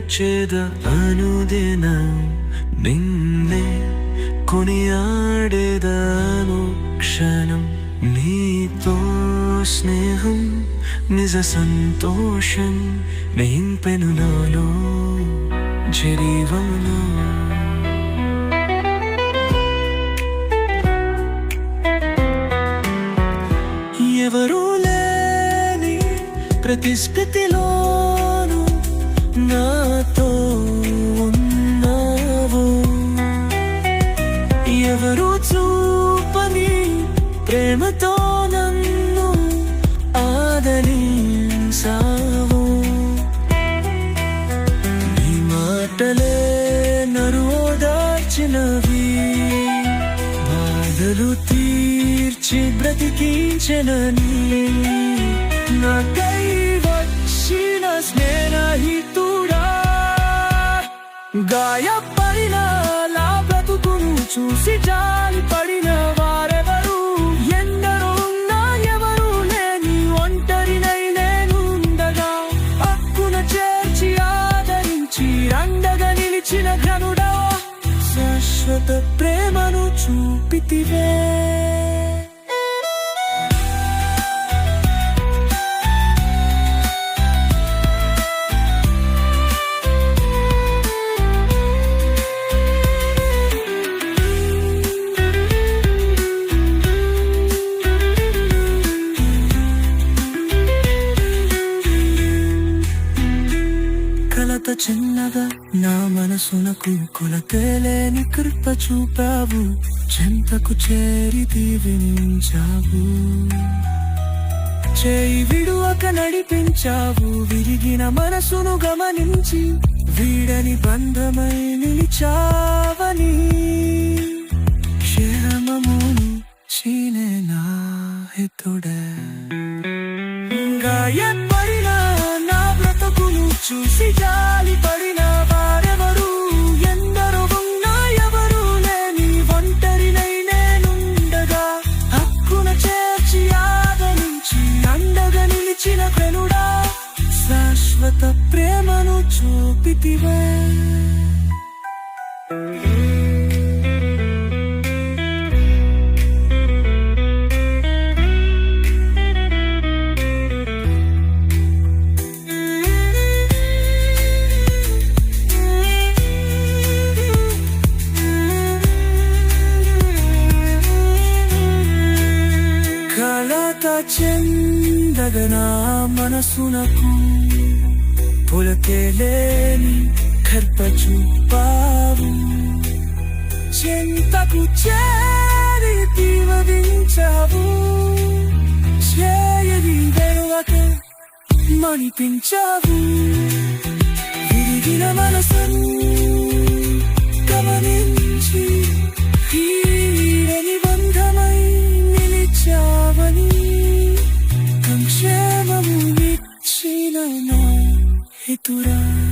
చేర్చేద అనుదిన నిన్నే కొనియాడేదాను క్షణం నీతో స్నేహం నిజ సంతోషం నింపెను నాలో జీవములో ఎవరూ లేని ప్రతిస్థితిలోను ప్రేమతో నన్ను ఆదరించావు. నీ మాటలే నరువోదార్చినవి బాధలు తీర్చి బ్రతికించనని. నాకై వచ్చిన స్నేహితుడా గాయపడిన లా బ్రతుకును చూసి జాలి శాశ్వత ప్రేమను చూపితివే. కలత చిన్నగా నా మనసునకు కొలతేలేని కృప చూపావు. చెంతకు చేరి దీవించావు. చేయి విడువక నడిపించావు. విరిగిన మనసును గమనించి వీడని బంధమై నిలిచావని. క్షేమమును చీనే నా హితుడే. గాయపడిన చూసి జాలి పడిన వారెవరు? ఎందరో ఉన్నా ఎవరు లేని ఒంటరినై నేనుండగా హక్కున చేర్చి ఆదరించి అండగా నిలిచిన పెనుడా శాశ్వత ప్రేమను చూపితివే. చెందగనా మనసునకు పులకేలేని కర్పచు పావు. చింతకు చేరి దీవవించావు చేయని వెనువక మణిపించావు. విరిగిన మన e.